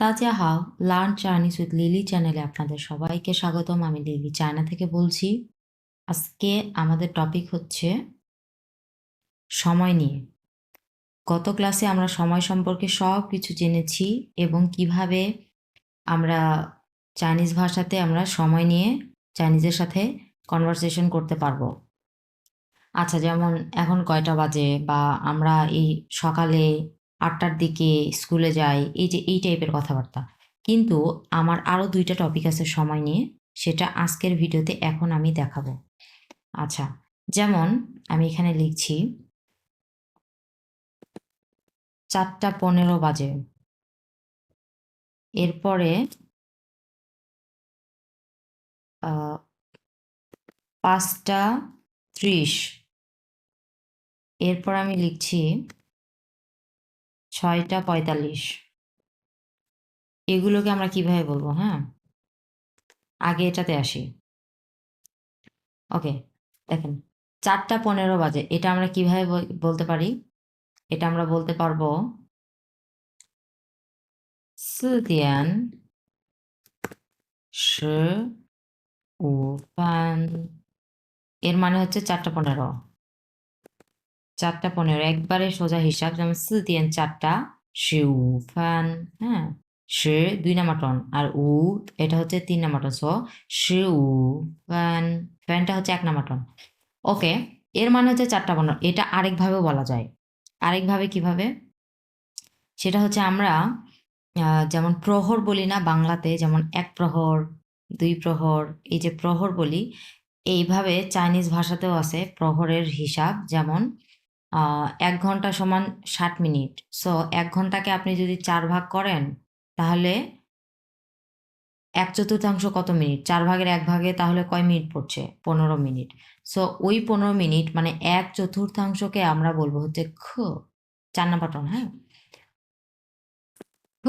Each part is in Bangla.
Tazia how learn Chinese with Lily চ্যানেলে আপনাদের সবাইকে স্বাগতম। আমি লিলি চায়না থেকে বলছি। আজকে আমাদের টপিক হচ্ছে সময় নিয়ে। গত ক্লাসে আমরা সময় সম্পর্কে সব কিছু জেনেছি এবং কীভাবে আমরা চাইনিজ ভাষাতে আমরা সময় নিয়ে চাইনিজের সাথে কনভারসেশন করতে পারব। আচ্ছা যেমন এখন কয়টা বাজে বা আমরা এই সকালে আটটার দিকে স্কুলে যাই, এই যে এই টাইপের কথাবার্তা। কিন্তু আমার আরও দুইটা টপিক আছে সময় নিয়ে, সেটা আজকের ভিডিওতে এখন আমি দেখাবো। আচ্ছা যেমন আমি এখানে লিখছি, চারটা পনেরো বাজে। এরপরে পাঁচটা ত্রিশ। এরপর আমি লিখছি ছয়টা পঁয়তাল্লিশ। এগুলোকে আমরা কীভাবে বলব হ্যাঁ? আগে এটাতে আসি। ওকে, দেখেন, চারটা পনেরো বাজে, এটা আমরা কীভাবে বলতে পারি? এটা আমরা বলতে পারব, সিদিয়ান ও পান, এর মানে হচ্ছে চারটা পনেরো। চারটা পনেরো, একবারে সোজা হিসাব, যেমন সি দিয়েন চারটা শিউ ফ্যান হ্যাঁ সে দুই নাম্বার টন, আর উ, এটা হচ্ছে তিন নাম্বার টন, সো ফ্যান ফ্যানটা হচ্ছে এক নাম্বার টন। ওকে, এর মানে হচ্ছে চারটা পনেরো, এটা আরেকভাবেও বলা যায়। আরেকভাবে কীভাবে? সেটা হচ্ছে আমরা যেমন প্রহর বলি না বাংলাতে, যেমন এক প্রহর, দুই প্রহর, এই যে প্রহর বলি, এইভাবে চাইনিজ ভাষাতেও আছে প্রহরের হিসাব, যেমন এক ঘণ্টা সমান ষাট মিনিট। সো এক ঘন্টাকে আপনি যদি চার ভাগ করেন, তাহলে এক চতুর্থাংশ কত মিনিট? চার ভাগের এক ভাগে তাহলে কয় মিনিট পড়ছে? পনেরো মিনিট। সো ওই পনেরো মিনিট মানে এক চতুর্থাংশকে আমরা বলব হচ্ছে খ। চার নাম্বার টন হ্যাঁ? খ।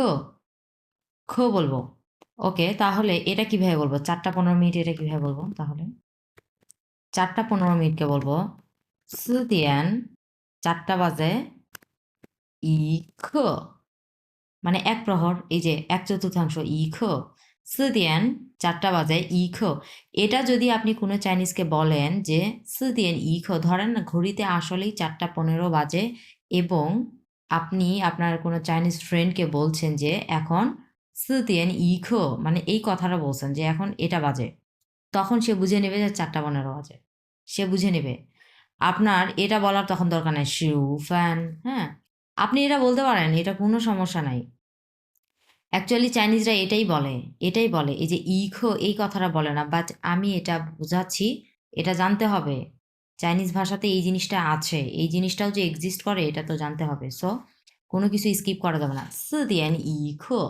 খ বলব। ওকে, তাহলে এটা কীভাবে বলব? চারটা পনেরো মিনিট এটা কীভাবে বলব তাহলে? চারটা পনেরো মিনিটকে বলব। সিদিয়ান চারটা বাজে। ই খ মানে এক প্রহর, এই যে এক চতুর্থাংশ ই খ সিদিয়ান চারটা বাজে ই খ এটা যদি আপনি কোনো চাইনিজকে বলেন যে সিদিয়ান ই খ ধরেন ঘড়িতে আসলেই চারটা পনেরো বাজে এবং আপনি আপনার কোনো চাইনিজ ফ্রেন্ডকে বলছেন যে, এখন সিদিয়ান ই খ মানে এই কথাটা বলছেন যে, এখন এটা বাজে তখন সে বুঝে নেবে যে, চারটা পনেরো বাজে। সে বুঝে নেবে। আপনার এটা বলার তখন দরকার নেই শিউ ফ্যান হ্যাঁ? আপনি এটা বলতে পারেন, এটা কোনো সমস্যা নাই। অ্যাকচুয়ালি চাইনিজরা এটাই বলে এটাই বলে, এই যে ইখো এই কথাটা বলে না বাট আমি এটা বোঝাচ্ছি, এটা জানতে হবে। চাইনিজ ভাষাতে এই জিনিসটা আছে, এই জিনিসটাও যে এক্সিস্ট করে, এটা তো জানতে হবে। সো কোনো কিছু স্কিপ করা যাবে না। সিদিয়ান ইখো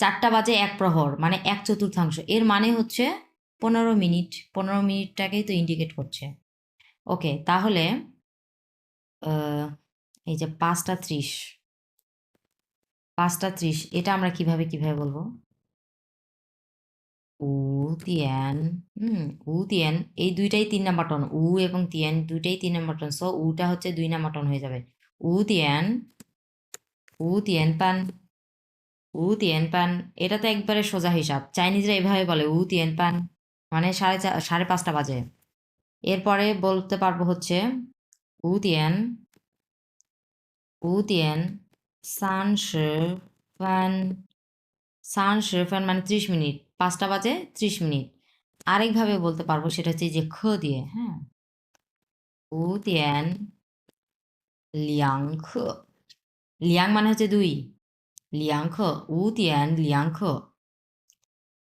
চারটা বাজে এক প্রহর মানে এক চতুর্থাংশ। এর মানে হচ্ছে পনেরো মিনিট, পনেরো মিনিটটাকেই তো ইন্ডিকেট করছে। ওকে, তাহলে এই যে পাঁচটা ত্রিশ। পাঁচটা ত্রিশ, এটা আমরা কীভাবে কীভাবে বলব? উ তিয়ান হুম, উ তিয়ান এই দুইটাই তিন নাম্বার টন, উ এবং তিয়ান দুইটাই তিন নাম্বার টন, সো উটা হচ্ছে দুই নাম্বার টন হয়ে যাবে। উ তিয়ান উ তিয়ান পান, উ তিয়ান পান, এটা তো একবারে সোজা হিসাব। চাইনিজরা এভাবে বলে, উ তিয়ান পান মানে সাড়ে সাড়ে পাঁচটা বাজে। এরপরে বলতে পারব হচ্ছে উ তিয়ান উ তিয়ান সান ফান সান ফান মানে ত্রিশ মিনিট, পাঁচটা বাজে ত্রিশ মিনিট। আরেকভাবে বলতে পারব সেটা হচ্ছে যে খ দিয়ে হ্যাঁ? উ তিয়ান লিয়াং খ। লিয়াং মানে হচ্ছে দুই, লিয়াং খ উ তিয়ান লিয়াং খ।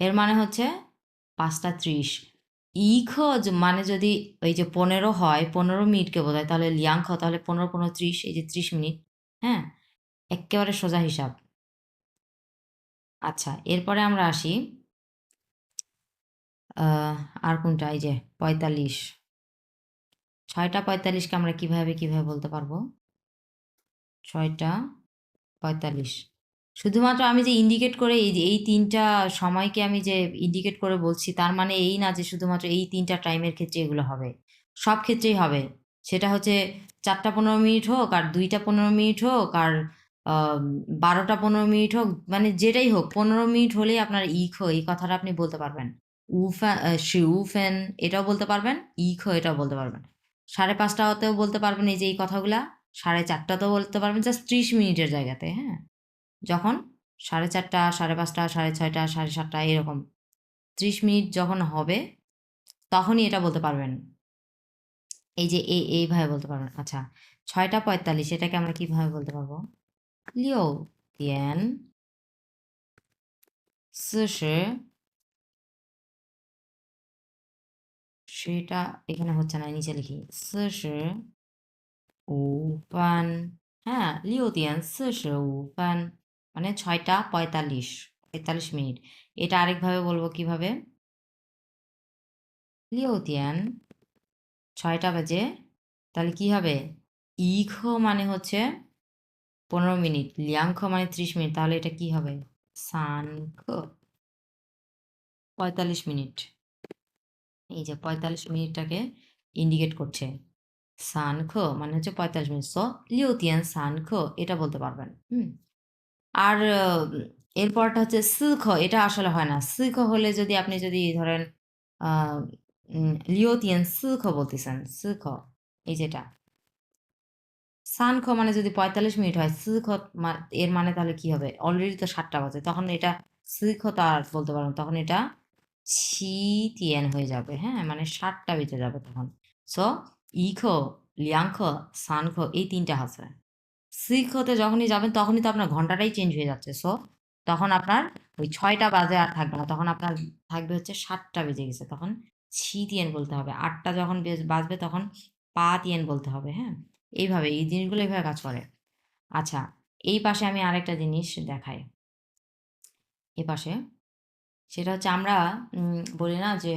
এর মানে হচ্ছে পাঁচটা ত্রিশ। ই খ মানে যদি ওই যে পনেরো হয়, পনেরো মিনিটকে বোঝায়, তাহলে লিয়াং খ, তাহলে পনেরো পনেরো, ত্রিশ, এই যে ত্রিশ মিনিট হ্যাঁ? একেবারে সোজা হিসাব। আচ্ছা এরপরে আমরা আসি আর কোনটা? এই যে পঁয়তাল্লিশ। ছয়টা পঁয়তাল্লিশকে আমরা কীভাবে কীভাবে বলতে পারব? ছয়টা পঁয়তাল্লিশ। শুধুমাত্র আমি যে ইন্ডিকেট করে এই যে এই তিনটা সময়কে আমি যে ইন্ডিকেট করে বলছি, তার মানে এই না যে শুধুমাত্র এই তিনটা টাইমের ক্ষেত্রে এগুলো হবে। সব ক্ষেত্রেই হবে। সেটা হচ্ছে চারটা পনেরো মিনিট হোক, আর দুইটা পনেরো মিনিট হোক, আর বারোটা পনেরো মিনিট হোক মানে যেটাই হোক, পনেরো মিনিট হলেই আপনার ইখ এই কথাটা আপনি বলতে পারবেন। উফ্যান সে উফেন এটাও বলতে পারবেন ইখ এটাও বলতে পারবেন। সাড়ে পাঁচটাতেও বলতে পারবেন এই যে এই কথাগুলা, সাড়ে চারটাতেও বলতে পারবেন জাস্ট ত্রিশ মিনিটের জায়গাতে হ্যাঁ? যখন সাড়ে চারটা, সাড়ে পাঁচটা, সাড়ে ছয়টা, সাড়ে সাতটা এরকম ত্রিশ মিনিট যখন হবে তখনই এটা বলতে পারবেন। এই যে এই এইভাবে বলতে পারবেন। আচ্ছা ছয়টা পঁয়তাল্লিশ এটাকে আমরা কীভাবে বলতে পারব? লিও তিয়ান সেটা এখানে হচ্ছে না, নিচে লিখি। সে ও পান হ্যাঁ লিও তিয়ান সে ও পান মানে ছয়টা পঁয়তাল্লিশ পঁয়তাল্লিশ মিনিট। এটা আরেকভাবে বলব কীভাবে? লিওতিয়ান, ছয়টা বাজে। তাহলে কি হবে? ইখ মানে হচ্ছে পনেরো মিনিট লিয়াংখ মানে ত্রিশ মিনিট। তাহলে এটা কি হবে? সানখ পঁয়তাল্লিশ মিনিট। এই যে পঁয়তাল্লিশ মিনিটটাকে ইন্ডিকেট করছে। সানখ মানে হচ্ছে পঁয়তাল্লিশ মিনিট। সো লিওতিয়ান সানখ এটা বলতে পারবেন। হুম? আর এরপরটা হচ্ছে সিখ এটা আসলে হয় না। সিখ হলে যদি আপনি যদি ধরেন লিওতিয়ান সিখ বলতেছেন সিখ এই যেটা। সানখ মানে যদি পঁয়তাল্লিশ মিনিট হয় সিখ এর মানে তাহলে কি হবে? অলরেডি তো সাতটা বাজে, তখন এটা সিখ তো আর বলতে পারব তখন এটা ছি তিয়ান হয়ে যাবে হ্যাঁ? মানে সাতটা বেজে যাবে তখন। সো ইখ, লিয়াংখ, সানখ, এই তিনটা আছে। সিখতে যখনই যাবেন, তখনই তো আপনার ঘন্টাটাই চেঞ্জ হয়ে যাচ্ছে। সো তখন আপনার ওই ছয়টা বাজে আর থাকবে না। তখন আপনার থাকবে হচ্ছে সাতটা বেজে গেছে। তখন ছি তিয়ান বলতে হবে। আটটা যখন বেজ- বাজবে তখন পা তিয়ান বলতে হবে হ্যাঁ? এইভাবে, এই জিনিসগুলো এইভাবে কাজ করে। আচ্ছা এই পাশে আমি আরেকটা জিনিস দেখাই। এই পাশে, সেটা হচ্ছে আমরা বলি না যে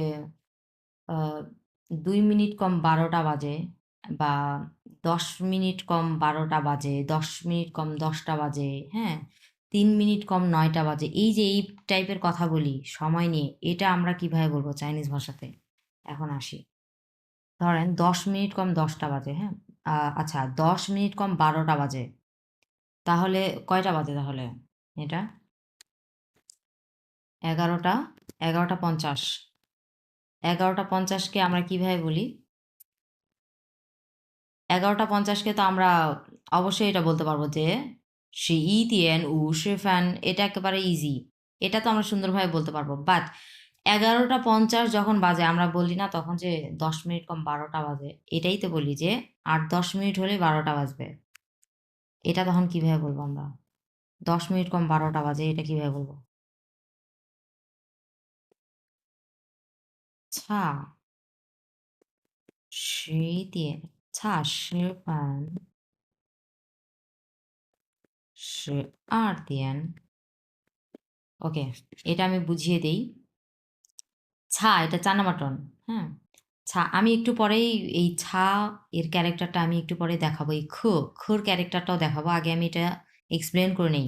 দুই মিনিট কম বারোটা বাজে বা দশ মিনিট কম বারোটা বাজে, দশ মিনিট কম দশটা বাজে হ্যাঁ? তিন মিনিট কম নয়টা বাজে, এই যে এই টাইপের কথা বলি, সময় নিয়ে, এটা আমরা কীভাবে বলব চাইনিজ ভাষাতে? এখন আসি। ধরেন দশ মিনিট কম দশটা বাজে হ্যাঁ? আচ্ছা দশ মিনিট কম বারোটা বাজে, তাহলে কয়টা বাজে তাহলে এটা? এগারোটা এগারোটা পঞ্চাশ। এগারোটা পঞ্চাশকে আমরা কীভাবে বলি? এগারোটা পঞ্চাশকে তো আমরা অবশ্যই এটা বলতে পারবো যে সে ই তিয়েন উ সে ফ্যান এটা একেবারে ইজি এটা তো আমরা সুন্দরভাবে বলতে পারবো বাট এগারোটা পঞ্চাশ যখন বাজে আমরা বলি না তখন যে দশ মিনিট কম বারোটা বাজে এটাই তো বলি যে আট দশ মিনিট হলে বারোটা বাজবে এটা তখন কিভাবে বলবো আমরা দশ মিনিট কম বারোটা বাজে এটা কিভাবে বলবো 차十点 差十分十二点ওকে এটা আমি বুঝিয়ে দেই ছা এটা চানা মাটন হ্যাঁ ছা আমি একটু পরেই এই ছা এর ক্যারেক্টারটা আমি একটু পরে দেখাবো এই খ খর ক্যারেক্টারটাও দেখাবো আগে আমি এটা এক্সপ্লেন করে নেই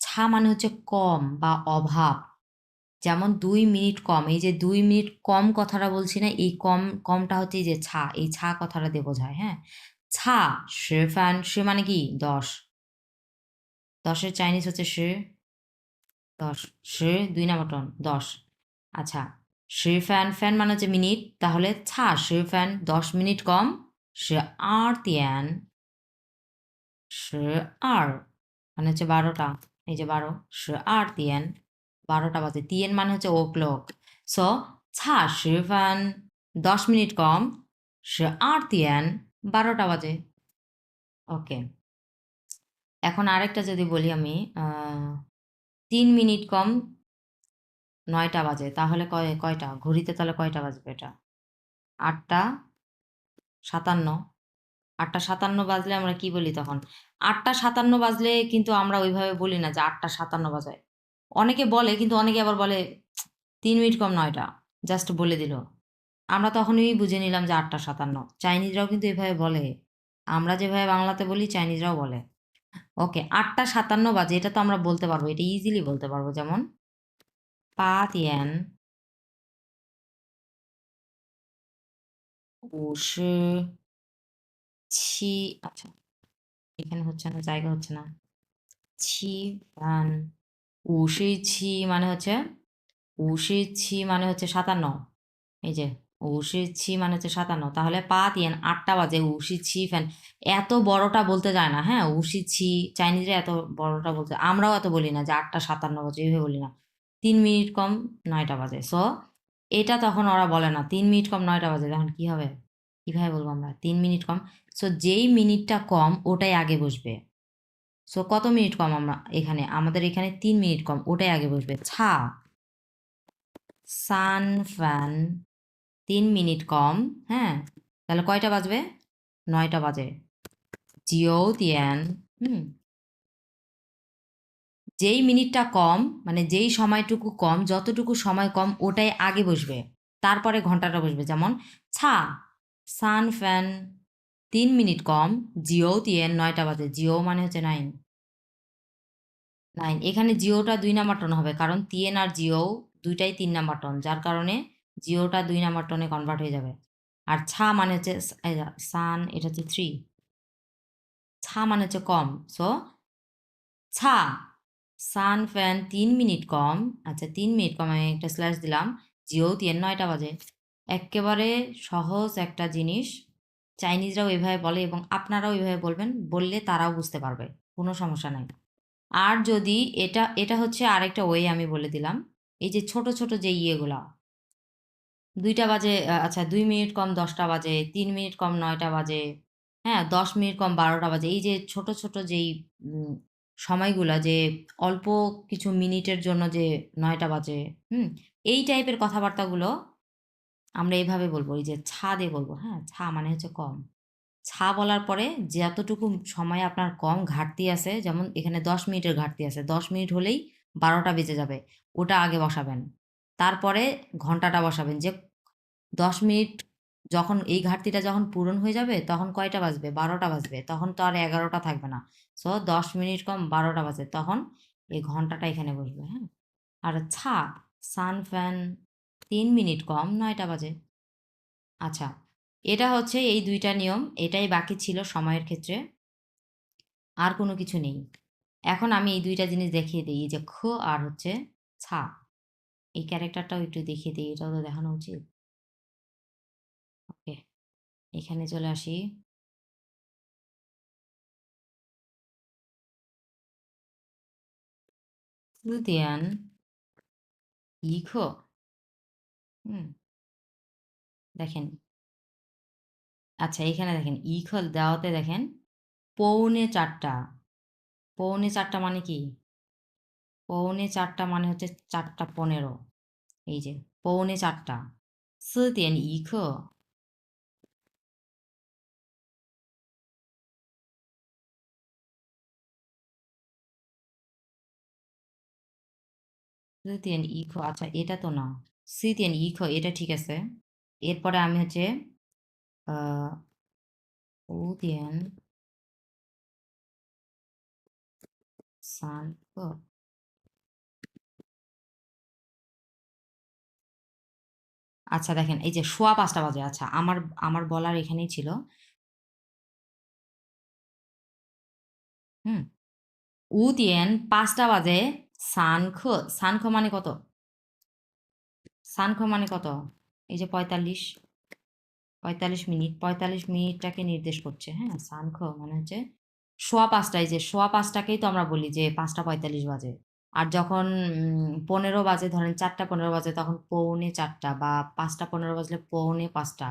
ছা মানে হচ্ছে কম বা অভাব যেমন দুই মিনিট কম, এই যে দুই মিনিট কম কথাটা বলছি না, এই কম, কমটা হচ্ছে এই যে ছা, এই ছা কথাটা দিয়ে বোঝায় হ্যাঁ? ছা, শে, ফ্যান, শে মানে কি? দশ। দশের চাইনিজ হচ্ছে শে, দশ। শে, দুই নাম্বার টন, দশ। আচ্ছা শে, ফ্যান ফ্যান মানে হচ্ছে মিনিট, তাহলে ছা, শে, ফ্যান, দশ মিনিট কম সে আর তিয়ান সে আর মানে হচ্ছে বারোটা, এই যে বারো সে আর তিয়ান। বারোটা বাজে তিয়ান মানে হচ্ছে ও ক্লক সো ছা শে ফ্যান দশ মিনিট কম, সে আর তিয়ান, বারোটা বাজে। ওকে এখন আরেকটা যদি বলি আমি তিন মিনিট কম, নয়টা বাজে, তাহলে কয়, কয়টা? ঘড়িতে তাহলে কয়টা বাজবে এটা? আটটা সাতান্ন। আটটা সাতান্ন বাজলে আমরা কি বলি তখন? আটটা সাতান্ন বাজলে কিন্তু আমরা ওইভাবে বলি না যে আটটা সাতান্ন বাজায়। অনেকে বলে, কিন্তু অনেকে আবার বলে, তিন মিনিট কম নয়টা জাস্ট বলে দিল। আমরা তখনই বুঝে নিলাম যে আটটা সাতান্ন। চাইনিজরাও কিন্তু এভাবে বলে। আমরা যেভাবে বাংলাতে বলি, চাইনিজরাও বলে। ওকে, আটটা সাতান্ন বাজে। এটা তো আমরা বলতে পারব। এটা ইজিলি বলতে পারব। যেমন পাত ইয়ান। ছি আচ্ছা এখানে হচ্ছে না, জায়গা হচ্ছে না। ছি বান উশি ছি মানে হচ্ছে উশি ছি মানে হচ্ছে সাতান্ন। এই যে উশি ছি মানে হচ্ছে সাতান্ন। তাহলে পা তিয়েন আটটা বাজে উশি ছি ফ্যান এত বড়টা বলতে যায় না হ্যাঁ? উশি ছি চাইনিজরা এত বড়টা বলতে, আমরাও এত বলি না যে আটটা, সাতান্ন বাজে, এইভাবে বলি না। তিন মিনিট কম, নয়টা বাজে। সো এটা তখন ওরা বলে না, তিন মিনিট কম, নয়টা বাজে। তখন কি হবে? কীভাবে বলব আমরা? তিন মিনিট কম। সো যেই মিনিটটা কম, ওটাই আগে বসবে। সো কত মিনিট কম আমরা এখানে? আমাদের এখানে তিন মিনিট কম। ওটাই আগে বসবে। ছা। সান ফ্যান, তিন মিনিট কম। হ্যাঁ? তাহলে কয়টা বাজবে? নয়টা বাজে। জিও তিয়ান হুম। যেই মিনিটটা কম মানে যেই সময়টুকু কম, যতটুকু সময় কম, ওটাই আগে বসবে। তারপরে ঘন্টাটা বসবে। যেমন, ছা। সান ফ্যান তিন মিনিট কম, জিও তিয়ান নয়টা বাজে। জিও মানে হচ্ছে নাইন। নাইন। এখানে জিওটা দুই নাম্বার টন হবে, কারণ তিয়েন আর জিও দুইটাই তিন নাম্বার টন যার কারণে জিওটা দুই নাম্বার টনে কনভার্ট হয়ে যাবে। আর ছা মানে হচ্ছে সান, এটা হচ্ছে থ্রি ছা মানে হচ্ছে কম। সো ছা, সান, ফ্যান তিন মিনিট কম। আচ্ছা তিন মিনিট কম, আমি একটা স্ল্যাশ দিলাম। জিও তিন নয়টা বাজে। একেবারে সহজ একটা জিনিস। চাইনিজরাও এভাবে বলে এবং আপনারাও এভাবে বলবেন, বললে তারাও বুঝতে পারবে, কোনো সমস্যা নাই। আর যদি এটা এটা হচ্ছে আরেকটা ওয়ে আমি বলে দিলাম, এই যে ছোট ছোট যে ইয়েগুলা, দুইটা বাজে আচ্ছা দুই মিনিট কম দশটা বাজে, তিন মিনিট কম নয়টা বাজে হ্যাঁ দশ মিনিট কম বারোটা বাজে, এই যে ছোট ছোট যেই সময়গুলা যে অল্প কিছু মিনিটের জন্য যে নয়টা বাজে, হুম, এই টাইপের কথাবার্তাগুলো আমরা এইভাবে বলব, এই যে ছা দিয়ে বলব হ্যাঁ? ছা মানে হচ্ছে কম। ছা বলার পরে যতটুকু সময় আপনার কম ঘাটতি আছে, যেমন এখানে দশ মিনিটের ঘাটতি আছে, দশ মিনিট হলেই বারোটা বেজে যাবে, ওটা আগে বসাবেন। তারপরে ঘন্টাটা বসাবেন যে দশ মিনিট যখন এই ঘাটতিটা যখন পূরণ হয়ে যাবে, তখন কয়টা বাজবে? বারোটা বাজবে, তখন তো আর এগারোটা থাকবে না। সো দশ মিনিট কম, বারোটা বাজে, তখন এই ঘন্টাটা এখানে বসবে হ্যাঁ? আর ছা, সান ফ্যান তিন মিনিট কম, নয়টা বাজে। আচ্ছা এটা হচ্ছে এই দুইটা নিয়ম, এটাই বাকি ছিল সময়ের ক্ষেত্রে। আর কোনো কিছু নেই। এখন আমি এই দুইটা জিনিস দেখিয়ে দিই যে খ আর হচ্ছে ছা। এই ক্যারেক্টারটাও একটু দেখিয়ে দিই, এটাও তো দেখানো উচিত। ওকে, এখানে চলে আসি। তৃতীয়ান ইখ হুম। দেখেন। আচ্ছা এখানে দেখেন equal দেওয়াতে দেখেন, পৌনে চারটা পৌনে চারটা মানে কি? পৌনে চারটা মানে হচ্ছে ৪ঃ১৫ এই যে, পৌনে ৪ঃ০০ 4:01 4:01 আচ্ছা এটা তো না। সিতিয়ান ইখো, এটা ঠিক আছে। এরপরে আমি হচ্ছে উদিয়ান আচ্ছা দেখেন, এই যে সোয়া পাঁচটা বাজে আচ্ছা আমার আমার বলার এখানেই ছিল। হুম, উদিয়ান পাঁচটা বাজে, সানখো সানখো মানে কত? সানখো মানে কত? এই যে পঁয়তাল্লিশ। পঁয়তাল্লিশ মিনিট। পঁয়তাল্লিশ মিনিটটাকে নির্দেশ করছে হ্যাঁ? সানখো মানে হচ্ছে সোয়া পাঁচটায় যে সোয়া পাঁচটাকেই তো আমরা বলি যে পাঁচটা পঁয়তাল্লিশ বাজে। আর যখন পনেরো বাজে, ধরেন চারটা পনেরো বাজে, তখন পৌনে চারটা বা পাঁচটা পনেরো বাজলে পৌনে পাঁচটা।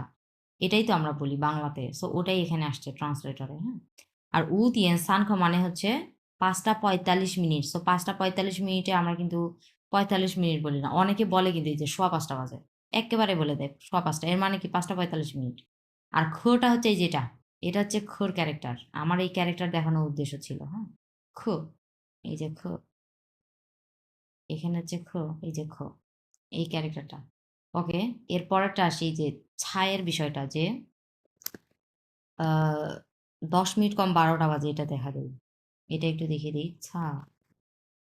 এটাই তো আমরা বলি বাংলাতে। সো ওটাই এখানে আসছে ট্রান্সলেটরে হ্যাঁ? আর উ দিয়ে সানখো মানে হচ্ছে পাঁচটা পঁয়তাল্লিশ মিনিট। সো পাঁচটা পঁয়তাল্লিশ মিনিটে আমরা কিন্তু পঁয়তাল্লিশ মিনিট বলি না। অনেকে বলে কিন্তু এই যে সোয়া পাঁচটা বাজে। একেবারে বলে দেয় সোয়া পাঁচটা। এর মানে কি পাঁচটা পঁয়তাল্লিশ মিনিট। আর খোটা হচ্ছে এই যেটা, এটা হচ্ছে খোর ক্যারেক্টার। আমার এই ক্যারেক্টার দেখানোর উদ্দেশ্য ছিল হ্যাঁ? খো, এই যে খো। এখানে হচ্ছে খো, এই যে খো, এই ক্যারেক্টারটা। ওকে, এর পরেরটা আসি যে ছায়ের বিষয়টা যে দশ মিনিট কম বারোটা বাজে এটা দেখা দিই। এটা একটু দেখিয়ে দিই। ছা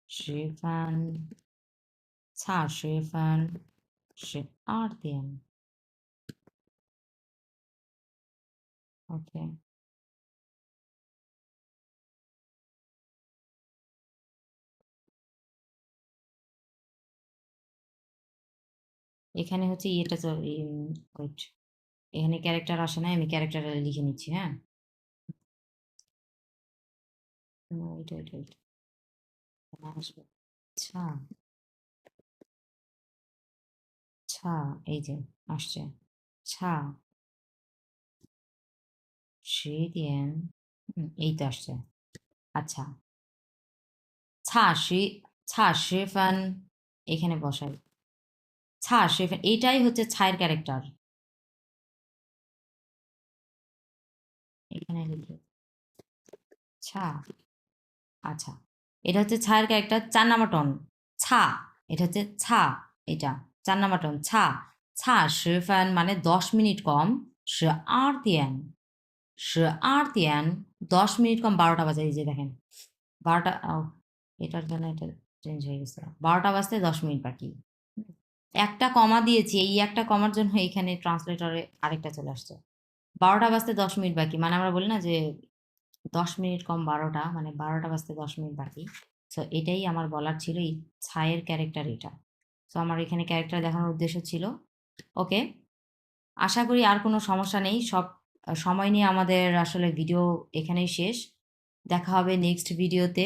十茶水饭十二点。OK。এখানে হচ্ছে ইয়েটা চলে ওয়েট এখানে ক্যারেক্টার আসে না আমি ক্যারেক্টার লিখে নিচ্ছি হ্যাঁ এটা এটা আচ্ছা ছা এই যে আসছে। ছা। 点 হুম, এই তো আসছে। আচ্ছা। ছা শি ছা শিফান এখানে বসাই। ছা শিফান এইটাই হচ্ছে ছায়ের ক্যারেক্টার। এখানে লিখে। ছা আচ্ছা। এটা হচ্ছে ছায়ের ক্যারেক্টার চার নাম্বার টন ছা এটা হচ্ছে ছা এটা। চার নাম্বার টন ছা। ছা শিফান মানে দশ মিনিট কম সে আর দিয়ান সে আর দিয়ান দশ মিনিট কম, বারোটা বাজে, এই যে দেখেন। বারোটা এটার জন্য এটা চেঞ্জ হয়ে গেছে। বারোটা বাজতে দশ মিনিট বাকি। একটা কমা দিয়েছি, এই একটা কমার জন্য এখানে ট্রান্সলেটরে আরেকটা চলে আসছে। বারোটা বাজতে দশ মিনিট বাকি মানে আমরা বলি না যে দশ মিনিট কম বারোটা মানে বারোটা বাজতে দশ মিনিট বাকি। সো এটাই আমার বলার ছিল এই ছায়ের ক্যারেক্টার এটা সো আমার এখানে ক্যারেক্টার দেখানোর উদ্দেশ্য ছিল। ওকে আশা করি আর কোনো সমস্যা নেই। সব, সময় নিয়ে আমাদের আসলে ভিডিও এখানেই শেষ। দেখা হবে নেক্সট ভিডিওতে